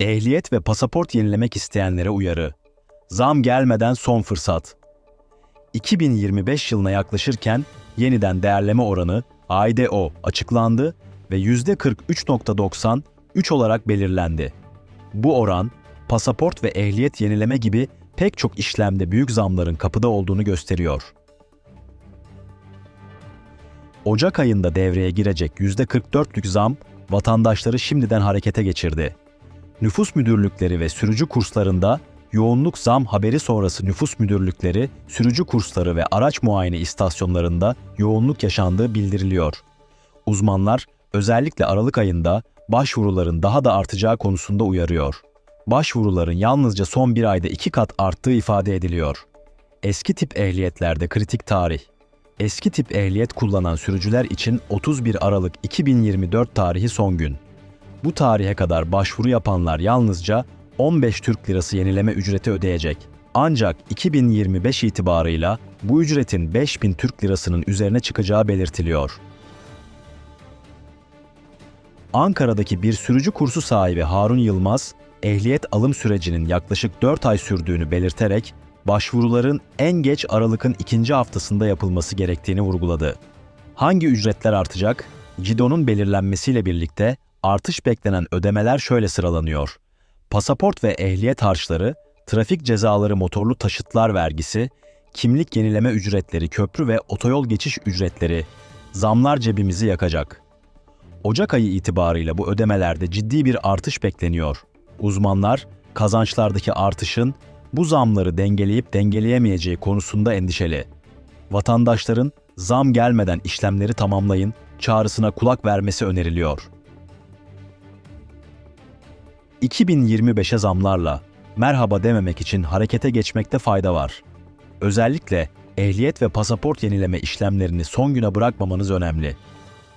Ehliyet ve pasaport yenilemek isteyenlere uyarı. Zam gelmeden son fırsat. 2025 yılına yaklaşırken yeniden değerleme oranı AIDO açıklandı ve %43.90 3 olarak belirlendi. Bu oran pasaport ve ehliyet yenileme gibi pek çok işlemde büyük zamların kapıda olduğunu gösteriyor. Ocak ayında devreye girecek %44'lük zam vatandaşları şimdiden harekete geçirdi. Nüfus müdürlükleri ve sürücü kurslarında yoğunluk zam haberi sonrası nüfus müdürlükleri, sürücü kursları ve araç muayene istasyonlarında yoğunluk yaşandığı bildiriliyor. Uzmanlar özellikle Aralık ayında başvuruların daha da artacağı konusunda uyarıyor. Başvuruların yalnızca son bir ayda iki kat arttığı ifade ediliyor. Eski tip ehliyetlerde kritik tarih. Eski tip ehliyet kullanan sürücüler için 31 Aralık 2024 tarihi son gün. Bu tarihe kadar başvuru yapanlar yalnızca 15 Türk Lirası yenileme ücreti ödeyecek. Ancak 2025 itibarıyla bu ücretin 5000 Türk Lirasının üzerine çıkacağı belirtiliyor. Ankara'daki bir sürücü kursu sahibi Harun Yılmaz, ehliyet alım sürecinin yaklaşık 4 ay sürdüğünü belirterek başvuruların en geç Aralık'ın ikinci haftasında yapılması gerektiğini vurguladı. Hangi ücretler artacak? CİDO'nun belirlenmesiyle birlikte artış beklenen ödemeler şöyle sıralanıyor. Pasaport ve ehliyet harçları, trafik cezaları motorlu taşıtlar vergisi, kimlik yenileme ücretleri, köprü ve otoyol geçiş ücretleri, zamlar cebimizi yakacak. Ocak ayı itibarıyla bu ödemelerde ciddi bir artış bekleniyor. Uzmanlar kazançlardaki artışın bu zamları dengeleyip dengeleyemeyeceği konusunda endişeli. Vatandaşların zam gelmeden işlemleri tamamlayın çağrısına kulak vermesi öneriliyor. 2025'e zamlarla merhaba dememek için harekete geçmekte fayda var. Özellikle ehliyet ve pasaport yenileme işlemlerini son güne bırakmamanız önemli.